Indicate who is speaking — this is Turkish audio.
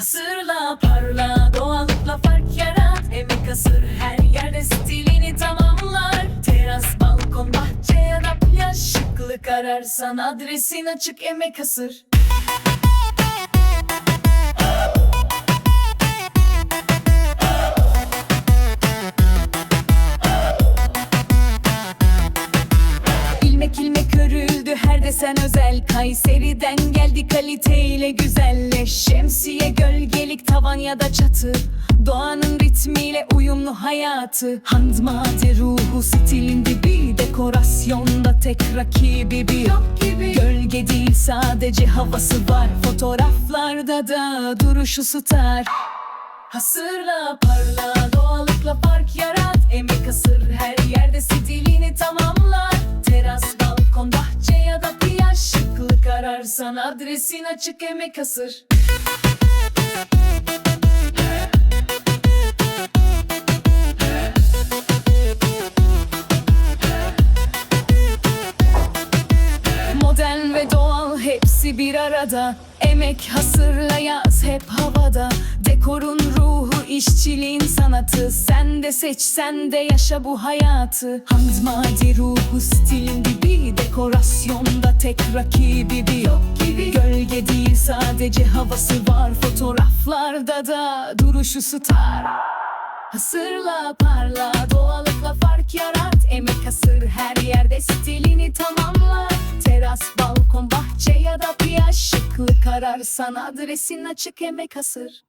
Speaker 1: Hasırla parla doğallıkla fark yarat. Emek hasır her yerde stilini tamamlar. Teras, balkon, bahçe ya da plaj. Şıklık ararsan adresin açık emek hasır her desen özel? Kayseri'den geldi kaliteyle güzelleş Şemsiye gölgelik tavan ya da çatı. Doğanın ritmiyle uyumlu hayatı. Handmade ruhu stilin dibi Dekorasyonda tek rakibi bir. Yok gibi. Gölge değil sadece havası var. Fotoğraflarda da duruşu tutar Hasırla parla doğallıkla fark yarat. Emek hasır her yerde stilini tamamlar ararsan adresin açık emek hasır Modern ve doğal hepsi bir arada. Emek hasırla yaz hep havada. Dekorun ruhu işçiliğin sanatı. Sen de seç sen de yaşa bu hayatı. Handmade ruhu tek rakibi bir yok gibi. Gölge değil sadece havası var. Fotoğraflarda da duruşu tutar Hasırla parla doğallıkla fark yarat. Emek hasır her yerde stilini tamamlar Teras, balkon, bahçe ya da plaj Şıklık ararsan adresin açık emek hasır